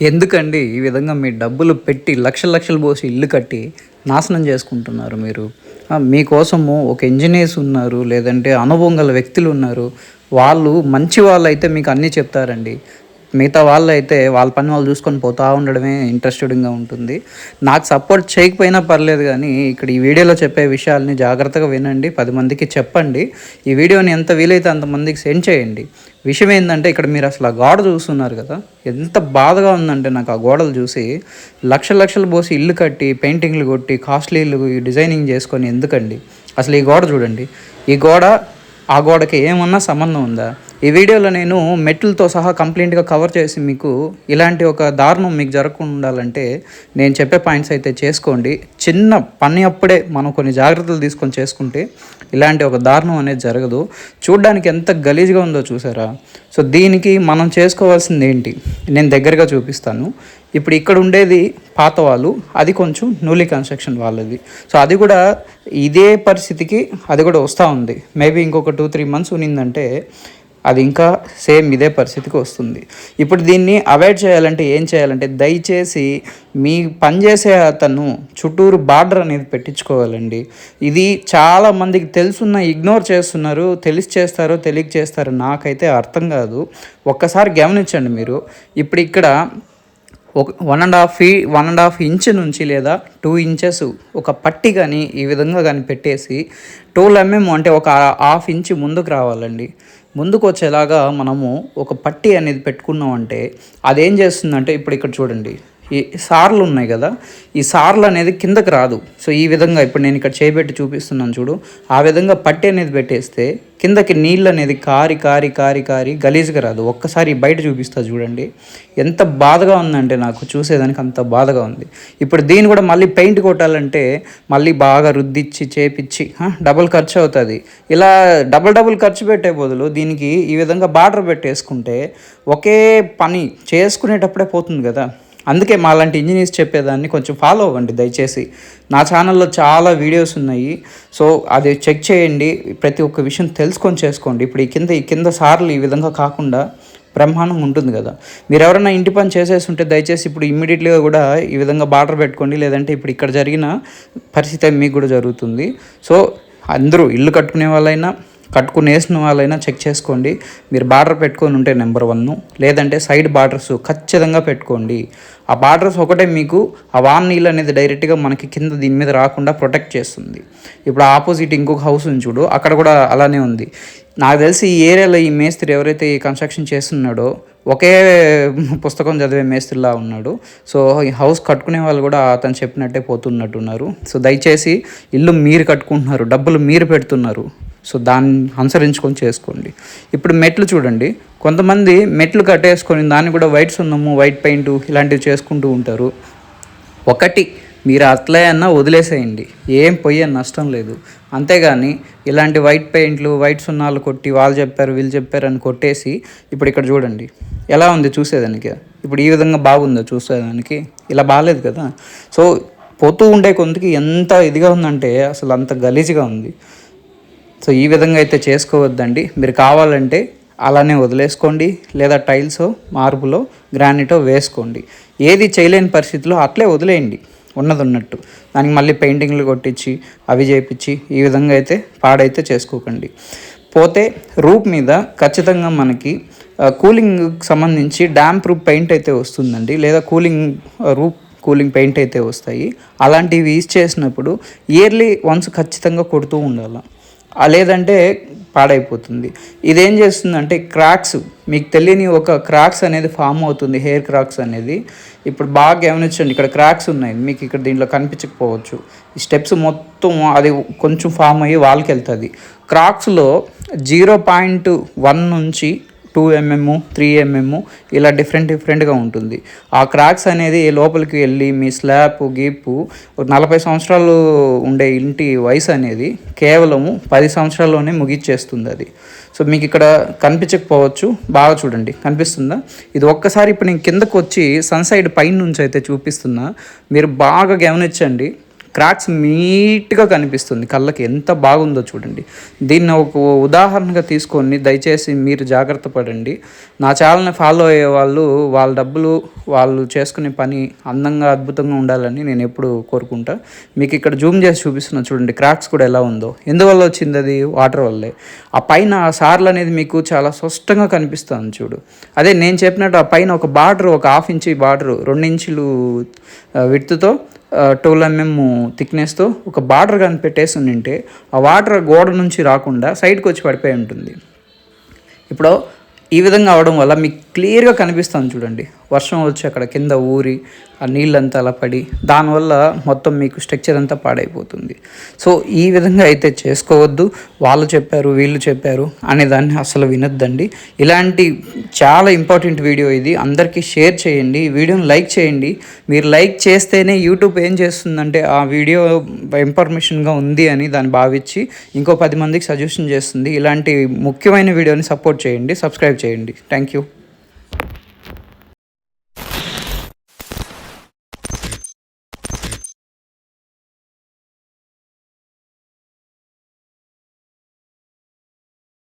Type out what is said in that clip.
ఎందుకండి ఈ విధంగా మీ డబ్బులు పెట్టి లక్షల లక్షలు పోసి ఇల్లు కట్టి నాశనం చేసుకుంటున్నారు మీరు? మీకోసము ఒక ఇంజనీర్స్ ఉన్నారు లేదంటే అనుభవం గల వ్యక్తులు ఉన్నారు. వాళ్ళు మంచి వాళ్ళు అయితే మీకు అన్నీ చెప్తారండి. మిగతా వాళ్ళు అయితే వాళ్ళ పని వాళ్ళు చూసుకొని పోతూ ఉండడమే ఇంట్రెస్టెడ్గా ఉంటుంది. నాకు సపోర్ట్ చేయకపోయినా పర్లేదు కానీ ఇక్కడ ఈ వీడియోలో చెప్పే విషయాల్ని జాగ్రత్తగా వినండి. పది మందికి చెప్పండి. ఈ వీడియోని ఎంత వీలైతే అంతమందికి సెండ్ చేయండి. విషయం ఏంటంటే ఇక్కడ మీరు అసలు ఆ గోడ చూస్తున్నారు కదా ఎంత బాధగా ఉందంటే నాకు ఆ గోడలు చూసి లక్ష లక్షలు పోసి ఇల్లు కట్టి పెయింటింగ్లు కొట్టి కాస్ట్లీలు డిజైనింగ్ చేసుకొని ఎందుకండి? అసలు ఈ గోడ చూడండి. ఈ గోడ ఆ గోడకి ఏమన్నా సంబంధం ఉందా? ఈ వీడియోలో నేను మెట్లతో సహా కంప్లీట్గా కవర్ చేసి మీకు ఇలాంటి ఒక దారుణం మీకు జరగకుండా ఉండాలంటే నేను చెప్పే పాయింట్స్ అయితే చేసుకోండి. చిన్న పని అప్పుడే మనం కొన్ని జాగ్రత్తలు తీసుకొని చేసుకుంటే ఇలాంటి ఒక దారుణం అనేది జరగదు. చూడడానికి ఎంత గలీజ్గా ఉందో చూసారా? సో దీనికి మనం చేసుకోవాల్సింది ఏంటి? నేను దగ్గరగా చూపిస్తాను. ఇప్పుడు ఇక్కడ ఉండేది పాత వాళ్ళు అది కొంచెం నూలి కన్స్ట్రక్షన్ వాళ్ళది. సో అది కూడా ఇదే పరిస్థితికి అది కూడా వస్తూ ఉంది. మేబీ ఇంకొక టూ త్రీ మంత్స్ ఉన్నిందంటే అది ఇంకా సేమ్ ఇదే పరిస్థితికి వస్తుంది. ఇప్పుడు దీన్ని అవాయిడ్ చేయాలంటే ఏం చేయాలంటే దయచేసి మీ పనిచేసే అతను చుట్టూరు బార్డర్ అనేది పెట్టించుకోవాలండి. ఇది చాలా మందికి తెలుసున్న ఇగ్నోర్ చేస్తున్నారు తెలిసి చేస్తారో తెలియక చేస్తారో నాకైతే అర్థం కాదు. ఒక్కసారి గమనించండి మీరు. ఇప్పుడు ఇక్కడ ఒక one and half fee one and half inch నుంచి లేదా టూ ఇంచెస్ ఒక పట్టి కానీ ఈ విధంగా కానీ పెట్టేసి టూల్ ఎంఎం అంటే ఒక హాఫ్ ఇంచ్ ముందుకు రావాలండి. ముందుకు వచ్చేలాగా మనము ఒక పట్టి అనేది పెట్టుకున్నామంటే అదేం చేస్తుందంటే ఇప్పుడు ఇక్కడ చూడండి. ఈ సార్లు ఉన్నాయి కదా ఈ సార్లు అనేది కిందకి రాదు. సో ఈ విధంగా ఇప్పుడు నేను ఇక్కడ చేయబెట్టి చూపిస్తున్నాను చూడు. ఆ విధంగా పట్టి అనేది పెట్టేస్తే కిందకి నీళ్ళు అనేది కారి కారి కారి కారి గలీజ్గా రాదు. ఒక్కసారి బయట చూపిస్తా చూడండి. ఎంత బాధగా ఉందంటే నాకు చూసేదానికి అంత బాధగా ఉంది. ఇప్పుడు దీన్ని కూడా మళ్ళీ పెయింట్ కొట్టాలంటే మళ్ళీ బాగా రుద్దిచ్చి చేపిచ్చి డబుల్ ఖర్చు అవుతుంది. ఇలా డబుల్ డబుల్ ఖర్చు పెట్టే బదులు దీనికి ఈ విధంగా బార్డర్ పెట్టేసుకుంటే ఒకే పని చేసుకునేటప్పుడే పోతుంది కదా. అందుకే మా లాంటి ఇంజనీర్స్ చెప్పేదాన్ని కొంచెం ఫాలో అవ్వండి దయచేసి. నా ఛానల్లో చాలా వీడియోస్ ఉన్నాయి. సో అది చెక్ చేయండి. ప్రతి ఒక్క విషయం తెలుసుకొని చేసుకోండి. ఇప్పుడు ఈ కింద ఈ కింద సార్లు ఈ విధంగా కాకుండా బ్రహ్మాండం ఉంటుంది కదా. మీరు ఎవరైనా ఇంటి పని చేసేసి ఉంటే దయచేసి ఇప్పుడు ఇమ్మీడియట్లీగా కూడా ఈ విధంగా బార్డర్ పెట్టుకోండి. లేదంటే ఇప్పుడు ఇక్కడ జరిగిన పరిస్థితి మీకు కూడా జరుగుతుంది. సో అందరూ ఇల్లు కట్టుకునే వాళ్ళైనా కట్టుకుని వేసిన వాళ్ళైనా చెక్ చేసుకోండి. మీరు బార్డర్ పెట్టుకొని ఉంటే నెంబర్ వన్. లేదంటే సైడ్ బార్డర్స్ ఖచ్చితంగా పెట్టుకోండి. ఆ బార్డర్స్ ఒకటే మీకు ఆ వాన్ నీళ్ళు అనేది డైరెక్ట్గా మనకి కింద దీని మీద రాకుండా ప్రొటెక్ట్ చేస్తుంది. ఇప్పుడు ఆపోజిట్ ఇంకొక హౌస్ ఉంది చూడు అక్కడ కూడా అలానే ఉంది. నాకు తెలిసి ఈ ఏరియాలో ఈ మేస్త్రి ఎవరైతే ఈ కన్స్ట్రక్షన్ చేస్తున్నాడో ఒకే పుస్తకం చదివే మేస్త్రిలా ఉన్నాడు. సో ఈ హౌస్ కట్టుకునే వాళ్ళు కూడా అతను చెప్పినట్టే పోతున్నట్టున్నారు. సో దయచేసి ఇల్లు మీరు కట్టుకుంటున్నారు డబ్బులు మీరు పెడుతున్నారు. సో దాన్ని అనుసరించుకొని చేసుకోండి. ఇప్పుడు మెట్లు చూడండి. కొంతమంది మెట్లు కట్టేసుకొని దాన్ని కూడా వైట్ సున్నము వైట్ పెయింట్ ఇలాంటివి చేసుకుంటూ ఉంటారు. ఒకటి మీరు అట్లే అన్నా వదిలేసేయండి. ఏం పోయే నష్టం లేదు. అంతేగాని ఇలాంటి వైట్ పెయింట్లు వైట్ సున్నాలు కొట్టి వాళ్ళు చెప్పారు వీళ్ళు చెప్పారు అని కొట్టేసి ఇప్పుడు ఇక్కడ చూడండి. ఎలా ఉంది చూసేదానికి? ఇప్పుడు ఈ విధంగా బాగుందో చూసేదానికి? ఇలా బాగాలేదు కదా. సో పోతూ ఉండే కొంతకి ఎంత ఇదిగా ఉందంటే అసలు అంత గలీజ్గా ఉంది. సో ఈ విధంగా అయితే చేసుకోవద్దండి. మీరు కావాలంటే అలానే వదిలేసుకోండి లేదా టైల్స్ మార్బులో గ్రానైటో వేసుకోండి. ఏది చేయలేని పరిస్థితిలో అట్లే వదిలేయండి. ఉన్నది ఉన్నట్టు దానికి మళ్ళీ పెయింటింగ్లు కొట్టించి అవి చేపించి ఈ విధంగా అయితే పాడైతే చేసుకోకండి. పోతే రూప్ మీద ఖచ్చితంగా మనకి కూలింగ్ సంబంధించి డ్యామ్ ప్రూఫ్ పెయింట్ అయితే వస్తుందండి. లేదా కూలింగ్ రూప్ కూలింగ్ పెయింట్ అయితే వస్తాయి. అలాంటివి యూజ్ చేసినప్పుడు ఇయర్లీ వన్స్ ఖచ్చితంగా కొడుతూ ఉండాలి. లేదంటే పాడైపోతుంది. ఇదేం చేస్తుందంటే క్రాక్స్ మీకు తెలియని ఒక క్రాక్స్ అనేది ఫామ్ అవుతుంది హెయిర్ క్రాక్స్ అనేది. ఇప్పుడు బాగా గమనించండి ఇక్కడ క్రాక్స్ ఉన్నాయి మీకు ఇక్కడ దీంట్లో కనిపించకపోవచ్చు. ఈ స్టెప్స్ మొత్తం అది కొంచెం ఫామ్ అయ్యి వాళ్ళకి వెళ్తుంది. క్రాక్స్లో జీరో పాయింట్ వన్ నుంచి టూ ఎంఎమ్ త్రీ ఎంఎమ్ ఇలా డిఫరెంట్ డిఫరెంట్గా ఉంటుంది. ఆ క్రాక్స్ అనేది లోపలికి వెళ్ళి మీ స్లాబ్ గీపు నలభై సంవత్సరాలు ఉండే ఇంటి వయసు అనేది కేవలము పది సంవత్సరాల్లోనే ముగిచ్చేస్తుంది అది. సో మీకు ఇక్కడ కనిపించకపోవచ్చు. బాగా చూడండి. కనిపిస్తుందా? ఇది ఒక్కసారి ఇప్పుడు నేను కిందకు వచ్చి సన్సైడ్ పైన నుంచి అయితే చూపిస్తున్నా. మీరు బాగా గమనించండి. క్రాక్స్ నీట్గా కనిపిస్తుంది. కళ్ళకి ఎంత బాగుందో చూడండి. దీన్ని ఒక ఉదాహరణగా తీసుకొని దయచేసి మీరు జాగ్రత్త పడండి. నా ఛానల్ని ఫాలో అయ్యే వాళ్ళు వాళ్ళ డబ్బులు వాళ్ళు చేసుకునే పని అందంగా అద్భుతంగా ఉండాలని నేను ఎప్పుడు కోరుకుంటా. మీకు ఇక్కడ జూమ్ చేసి చూపిస్తున్నా చూడండి క్రాక్స్ కూడా ఎలా ఉందో. ఎందువల్ల వచ్చింది అది? వాటర్ వల్లే. ఆ పైన ఆ సార్లు అనేది మీకు చాలా స్పష్టంగా కనిపిస్తుంది చూడు. అదే నేను చెప్పినట్టు ఆ పైన ఒక బార్డర్ ఒక హాఫ్ ఇంచ్ బార్డర్ రెండు ఇంచులు విత్తుతో ట్వెల్వ్ ఎంఎం థిక్నెస్తో ఒక బార్డర్ కానీ పెట్టేసి ఉంటే ఆ వాటర్ గోడ నుంచి రాకుండా సైడ్కి వచ్చి పడిపోయి ఉంటుంది. ఇప్పుడు ఈ విధంగా అవడం వల్ల మీకు క్లియర్గా కనిపిస్తుంది చూడండి. వర్షం వచ్చి అక్కడ కింద ఊరి ఆ నీళ్ళంతా అలా పడి దానివల్ల మొత్తం మీకు స్ట్రక్చర్ అంతా పాడైపోతుంది. సో ఈ విధంగా అయితే చేసుకోవద్దు. వాళ్ళు చెప్పారు వీళ్ళు చెప్పారు అనే దాన్ని అసలు వినొద్దండి. ఇలాంటి చాలా ఇంపార్టెంట్ వీడియో ఇది. అందరికీ షేర్ చేయండి. ఈ వీడియోని లైక్ చేయండి. మీరు లైక్ చేస్తేనే యూట్యూబ్ ఏం చేస్తుందంటే ఆ వీడియో ఇన్ఫర్మేషన్గా ఉంది అని దాన్ని భావించి ఇంకో పది మందికి సజెషన్ చేస్తుంది. ఇలాంటి ముఖ్యమైన వీడియోని సపోర్ట్ చేయండి. సబ్స్క్రైబ్ చేయండి. Thank you.